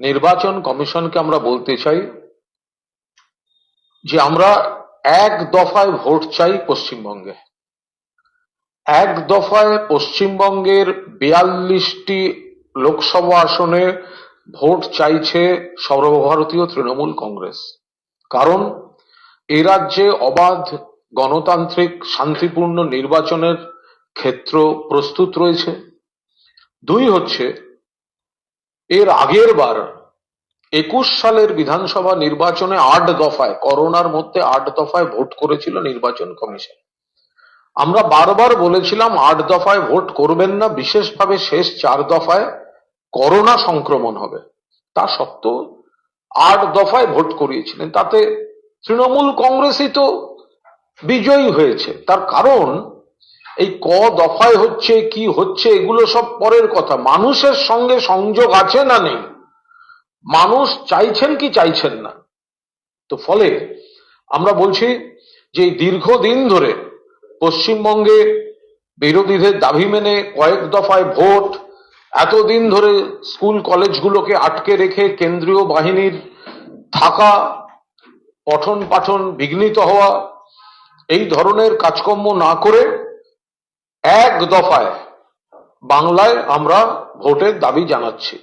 নির্বাচন কমিশনকে আমরা বলতে চাই যে আমরা এক দফায় ভোট চাই পশ্চিমবঙ্গে। এক দফায় পশ্চিমবঙ্গের বিয়াল্লিশটি লোকসভা আসনে ভোট চাইছে সর্বভারতীয় তৃণমূল কংগ্রেস। কারণ এ রাজ্যে অবাধ গণতান্ত্রিক শান্তিপূর্ণ নির্বাচনের ক্ষেত্র প্রস্তুত রয়েছে। দুই হচ্ছে এর আগের বার একুশ সালের বিধানসভা নির্বাচনে আট দফায়, করোনার মধ্যে আট দফায় ভোট করেছিল নির্বাচন কমিশন। আমরা বারবার বলেছিলাম আট দফায় ভোট করবেন না, বিশেষভাবে শেষ চার দফায় করোনা সংক্রমণ হবে। তা সত্ত্বেও আট দফায় ভোট করিয়েছিলেন। তাতে তৃণমূল কংগ্রেসই তো বিজয়ী হয়েছে। তার কারণ এই ক দফায় হচ্ছে, কি হচ্ছে, এগুলো সব পরের কথা। মানুষের সঙ্গে সংযোগ আছে না নেই? মানুষ চাইছেন কি চাইছেন না? তো ফলে আমরা বলছি যে দীর্ঘদিন ধরে পশ্চিমবঙ্গে বিরোধীদের দাবি মেনে কয়েক দফায় ভোট, এতদিন ধরে স্কুল কলেজগুলোকে আটকে রেখে কেন্দ্রীয় বাহিনীর থাকা পঠন পাঠন বিঘ্নিত হওয়া, এই ধরনের কাজকর্ম না করে এক দফায় বাংলায় আমরা ভোটের দাবি জানাচ্ছি।